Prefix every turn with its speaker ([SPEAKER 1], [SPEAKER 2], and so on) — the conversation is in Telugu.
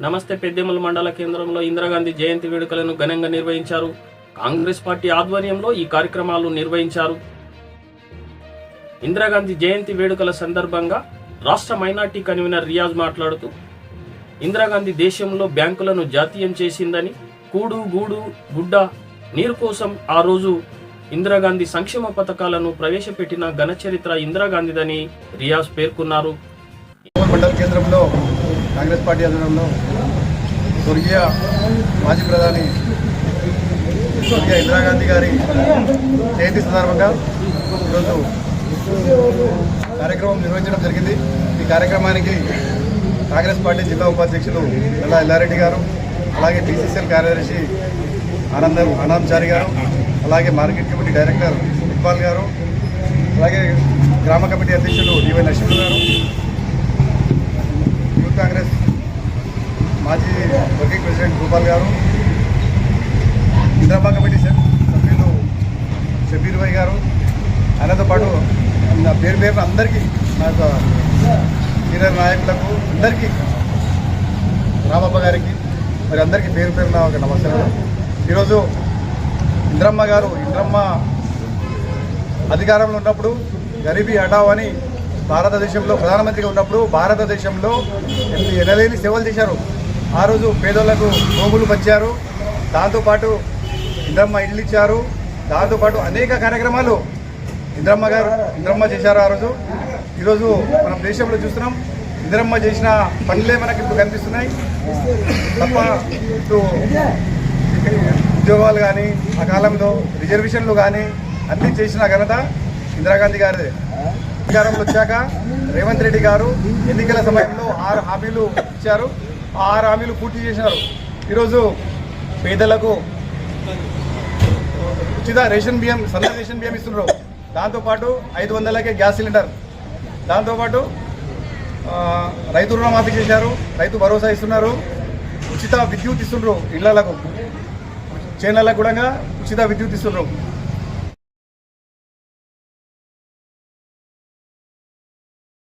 [SPEAKER 1] నమస్తే పెద్దెమ్మల మండల కేంద్రంలో ఇందిరాగాంధీ జయంతి వేడుకలను ఘనంగా నిర్వహించారు. కాంగ్రెస్ పార్టీ ఆధ్వర్యంలో ఈ కార్యక్రమాలు నిర్వహించారు. ఇందిరాగాంధీ జయంతి వేడుకల సందర్భంగా రాష్ట్ర మైనార్టీ కన్వీనర్ రియాజ్ మాట్లాడుతూ ఇందిరాగాంధీ దేశంలో బ్యాంకులను జాతీయం చేసిందని కూడు గూడు గుడ్డ నీరు కోసం ఆ రోజు ఇందిరాగాంధీ సంక్షేమ పథకాలను ప్రవేశపెట్టిన ఘనచరిత్ర ఇందిరాగాంధీదని రియాజ్ పేర్కొన్నారు.
[SPEAKER 2] మండల కేంద్రంలో కాంగ్రెస్ పార్టీ ఆధ్వర్యంలో స్వర్గీయ మాజీ ప్రధాని స్వర్గీయ ఇందిరాగాంధీ గారి జయంతి సందర్భంగా ఈరోజు కార్యక్రమం నిర్వహించడం జరిగింది. ఈ కార్యక్రమానికి కాంగ్రెస్ పార్టీ జిల్లా ఉపాధ్యక్షులు నల్లా ఎల్లారెడ్డి గారు అలాగే బీసీసీఎల్ కార్యదర్శి ఆనందం ఆనందచారి గారు అలాగే మార్కెట్ కమిటీ డైరెక్టర్ ఇక్బాల్ గారు అలాగే గ్రామ కమిటీ అధ్యక్షులు డివై నరసింహ గారు యూత్ కాంగ్రెస్ మాజీ వర్కింగ్ ప్రెసిడెంట్ గోపాల్ గారు ఇంద్రాబా కమిటీ సభ్యులు షబీర్ భాయ్ గారు ఆయనతో పాటు నా పేరు పేరున అందరికీ నా యొక్క సీనియర్ నాయకులకు అందరికీ రామప్ప గారికి మరి అందరికీ పేరు పేరున ఒక నమస్కారం. ఈరోజు ఇంద్రమ్మ గారు ఇంద్రమ్మ అధికారంలో ఉన్నప్పుడు గరీబీ హఠావ్ అని భారతదేశంలో ప్రధానమంత్రిగా ఉన్నప్పుడు భారతదేశంలో ఎన్ని ఎనలేని సేవలు చేశారు. ఆ రోజు పేదోళ్ళకు భూములు పంచారు. దాంతోపాటు ఇంద్రమ్మ ఇల్లు ఇచ్చారు. దాంతోపాటు అనేక కార్యక్రమాలు ఇంద్రమ్మ గారు ఇంద్రమ్మ చేశారు ఆ రోజు. ఈరోజు మనం దేశంలో చూస్తున్నాం. ఇంద్రమ్మ చేసిన పనులే మనకి ఇప్పుడు కనిపిస్తున్నాయి. తప్ప ఇప్పుడు ఉద్యోగాలు కానీ ఆ కాలంలో రిజర్వేషన్లు కానీ అన్నీ చేసిన ఘనత ఇందిరాగాంధీ గారిదే. అధికారంలో వచ్చాక రేవంత్ రెడ్డి గారు ఎన్నికల సమయంలో ఆరు హామీలు ఇచ్చారు. ఆరు హామీలు పూర్తి చేసినారు ఈరోజు పేదలకు ఉచిత రేషన్ బియ్యం సన్న రేషన్ బియ్యం ఇస్తున్నారు. దాంతోపాటు ఐదు వందలకే గ్యాస్ సిలిండర్. దాంతోపాటు రైతు రుణమాఫీ చేశారు. రైతు భరోసా ఇస్తున్నారు. ఉచిత విద్యుత్ ఇస్తున్నారు ఇళ్ళకు చేనలకు కూడా ఉచిత విద్యుత్ ఇస్తున్నారు.